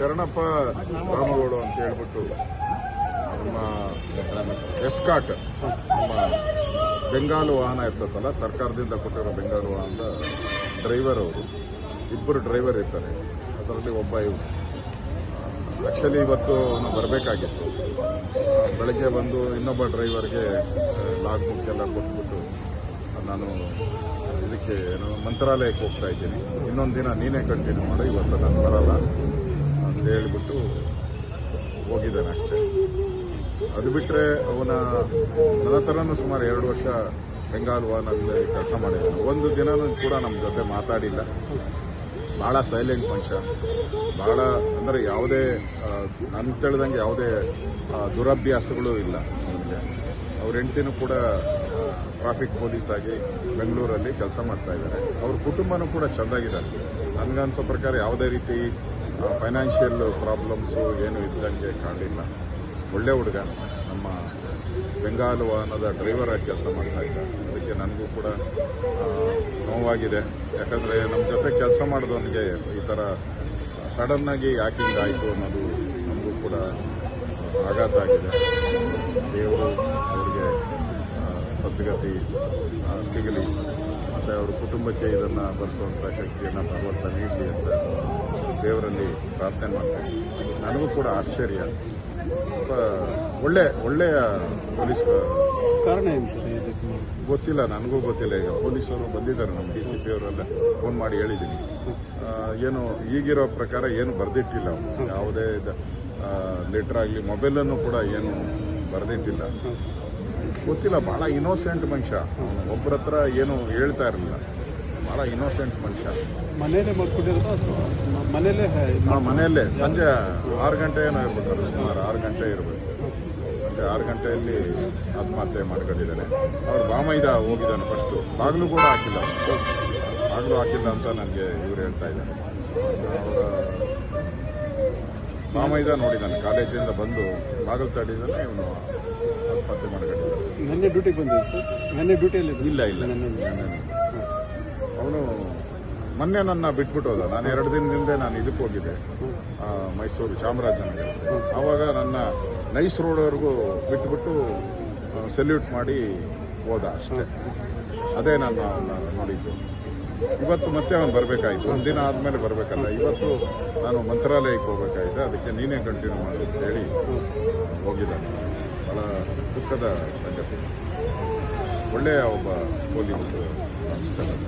ಶರಣಪ್ಪ ರಾಮಗೌಡ ಅಂತ ಹೇಳ್ಬಿಟ್ಟು ನಮ್ಮ ಎಸ್ಕಾಟ್, ನಮ್ಮ ಬೆಂಗಾಲು ವಾಹನ ಇರ್ತದಲ್ಲ, ಸರ್ಕಾರದಿಂದ ಕೊಟ್ಟಿರೋ ಬೆಂಗಾಲು ವಾಹನದ ಡ್ರೈವರ್ ಅವರು, ಇಬ್ಬರು ಡ್ರೈವರ್ ಇರ್ತಾರೆ ಅದರಲ್ಲಿ ಒಬ್ಬ ಇವರು. ಆ್ಯಕ್ಚುಲಿ ಇವತ್ತು ಅವನು ಬರಬೇಕಾಗಿತ್ತು. ಬೆಳಗ್ಗೆ ಬಂದು ಇನ್ನೊಬ್ಬ ಡ್ರೈವರ್ಗೆ ಲಾಗ್ ಬುಕ್ ಎಲ್ಲ ಕೊಟ್ಬಿಟ್ಟು ನಾನು ಇದಕ್ಕೆ ಮಂತ್ರಾಲಯಕ್ಕೆ ಹೋಗ್ತಾ ಇದ್ದೀನಿ. ಇನ್ನೊಂದು ದಿನ ನೀನೇ ಕಂಟಿನ್ಯೂ ಮಾಡು, ಇವತ್ತು ನಾನು ಬರಲ್ಲ. ಅಂತ ಹೇಳಿಬಿಟ್ಟು ಹೋಗಿದ್ದಾನೆ ಅಷ್ಟೇ. ಅದು ಬಿಟ್ಟರೆ ಅವನ ನನ್ನ ಥರನೂ ಸುಮಾರು ಎರಡು ವರ್ಷ ಬೆಂಗಾಲ್ ವಾನಲ್ಲಿ ಕೆಲಸ ಮಾಡಿದ್ದಾನೆ. ಒಂದು ದಿನನೂ ಕೂಡ ನಮ್ಮ ಜೊತೆ ಮಾತಾಡಿಲ್ಲ. ಭಾಳ ಸೈಲೆಂಟ್ ಮನುಷ್ಯ. ಭಾಳ ಅಂದರೆ ಯಾವುದೇ ನಾನು ತಿಳಿದಂಗೆ ಯಾವುದೇ ದುರಭ್ಯಾಸಗಳು ಇಲ್ಲ ಅವನಿಗೆ. ಅವ್ರ ಹೆಂಡ್ತಿನೂ ಕೂಡ ಟ್ರಾಫಿಕ್ ಪೊಲೀಸ್ ಆಗಿ ಬೆಂಗಳೂರಲ್ಲಿ ಕೆಲಸ ಮಾಡ್ತಾ ಇದ್ದಾರೆ. ಅವ್ರ ಕುಟುಂಬನೂ ಕೂಡ ಚೆಂದಾಗಿದ್ದಾರೆ ನನಗನ್ಸೋ ಪ್ರಕಾರ ಯಾವುದೇ ರೀತಿ ಫೈನಾನ್ಷಿಯಲ್ ಪ್ರಾಬ್ಲಮ್ಸು ಏನು ಇದ್ದಂಗೆ ಕಾಣಲಿಲ್ಲ. ಒಳ್ಳೆ ಹುಡುಗ. ನಮ್ಮ ಬೆಂಗಾಲು ವಾಹನದ ಡ್ರೈವರ್ ಆಗಿ ಕೆಲಸ ಮಾಡ್ತಾ ಇದ್ದ. ಅದಕ್ಕೆ ನನಗೂ ಕೂಡ ನೋವಾಗಿದೆ. ಯಾಕಂದರೆ ನಮ್ಮ ಜೊತೆ ಕೆಲಸ ಮಾಡಿದವನಿಗೆ ಈ ಥರ ಸಡನ್ನಾಗಿ ಯಾಕೆ ಆಯಿತು ಅನ್ನೋದು ನಮಗೂ ಕೂಡ ಆಘಾತ ಆಗಿದೆ. ದೇವರು ಅವರಿಗೆ ಸದ್ಗತಿ ಸಿಗಲಿ. ಮತ್ತು ಅವ್ರ ಕುಟುಂಬಕ್ಕೆ ಇದನ್ನು ಬರೆಸುವಂಥ ಶಕ್ತಿಯನ್ನು ಭಗವಂತ ನೀಡಲಿ ಅಂತ ದೇವರಲ್ಲಿ ಪ್ರಾರ್ಥನೆ ಮಾಡ್ತೀನಿ ನನಗೂ ಕೂಡ ಆಶ್ಚರ್ಯ. ಒಳ್ಳೆ ಒಳ್ಳೆಯ ಪೊಲೀಸ್ ಕಾರಣ ಗೊತ್ತಿಲ್ಲ ನನಗೂ ಗೊತ್ತಿಲ್ಲ. ಈಗ ಪೊಲೀಸರು ಬಂದಿದ್ದಾರೆ ನಮ್ಮ ಡಿ ಸಿ ಪಿ ಅವರೆಲ್ಲ. ಫೋನ್ ಮಾಡಿ ಹೇಳಿದ್ದೀನಿ. ಏನು ಈಗಿರೋ ಪ್ರಕಾರ ಏನು ಬರೆದಿಟ್ಟಿಲ್ಲ ಯಾವುದೇ ಯಾವುದೇ ಲೆಟ್ರ್ ಆಗಲಿ ಮೊಬೈಲನ್ನು ಕೂಡ ಏನು ಬರೆದಿಟ್ಟಿಲ್ಲ. ಗೊತ್ತಿಲ್ಲ ಭಾಳ ಇನೋಸೆಂಟ್ ಮನುಷ್ಯ. ಒಬ್ಬರ ಹತ್ರ ಏನು ಹೇಳ್ತಾ ಇರಲಿಲ್ಲ. ಭಾಳ ಇನೋಸೆಂಟ್ ಮನುಷ್ಯ. ಮನೇಲೆ ಮಾಡ್ಕೊಂಡಿರೋದು ಮನೇಲೆ ಮನೆಯಲ್ಲೇ ಸಂಜೆ ಆರು ಗಂಟೆ ಏನೋ ಇರ್ಬೇಕಾದ್ರೆ ಸುಮಾರು ಆರು ಗಂಟೆ ಇರಬೇಕು. ಸಂಜೆ ಆರು ಗಂಟೆಯಲ್ಲಿ ಆತ್ಮಹತ್ಯೆ ಮಾಡ್ಕೊಂಡಿದ್ದಾನೆ. ಅವ್ರು ಬಾಮೈದ ಹೋಗಿದ್ದಾನೆ ಫಸ್ಟು ಬಾಗಿಲು ಕೂಡ ಹಾಕಿಲ್ಲ. ಬಾಗಿಲು ಹಾಕಿಲ್ಲ ಅಂತ ನನಗೆ ಇವ್ರು ಹೇಳ್ತಾ ಇದ್ದಾರೆ. ಅವರ ಬಾಮೈದ ನೋಡಿದ್ದಾನೆ ಕಾಲೇಜಿಂದ ಬಂದು ಬಾಗಿಲು ತಡಿದಾನೆ ಇವನು ಆತ್ಮಹತ್ಯೆ ಮಾಡ್ಕೊಂಡಿದ್ದಾನೆ. ನೆನ್ನೆ ಡ್ಯೂಟಿಗೆ ಬಂದಿದ್ದು ಸರ್ ನೆನ್ನೆ ಡ್ಯೂಟಿಯಲ್ಲಿ ಇಲ್ಲ ಇಲ್ಲ. ಮೊನ್ನೆ ನನ್ನ ಬಿಟ್ಬಿಟ್ಟು ಹೋದ. ನಾನು ಎರಡು ದಿನದಿಂದ ನಾನು ಇದಕ್ಕೆ ಹೋಗಿದ್ದೆ. ಮೈಸೂರು ಚಾಮರಾಜನಗರ. ಆವಾಗ ನನ್ನ ನೈಸ್ ರೋಡ್ವರೆಗೂ ಬಿಟ್ಬಿಟ್ಟು ಸೆಲ್ಯೂಟ್ ಮಾಡಿ ಹೋದ ಅಷ್ಟೇ. ಅದೇ ನಾನು ನೋಡಿದ್ದು. ಇವತ್ತು ಮತ್ತೆ ಅವನು ಬರಬೇಕಾಯ್ತು. ಒಂದು ದಿನ ಆದಮೇಲೆ ಬರಬೇಕಲ್ಲ. ಇವತ್ತು ನಾನು ಮಂತ್ರಾಲಯಕ್ಕೆ ಹೋಗಬೇಕಾಯ್ತು. ಅದಕ್ಕೆ ನೀನೇ ಕಂಟಿನ್ಯೂ ಮಾಡಿ ಅಂತ ಹೇಳಿ ಹೋಗಿದ್ದಾನೆ. ಭಾಳ ದುಃಖದ ಸಂಗತಿ. ಒಳ್ಳೆಯ ಒಬ್ಬ ಪೊಲೀಸ್ ಕಾನ್ಸ್ಟೇಬಲ್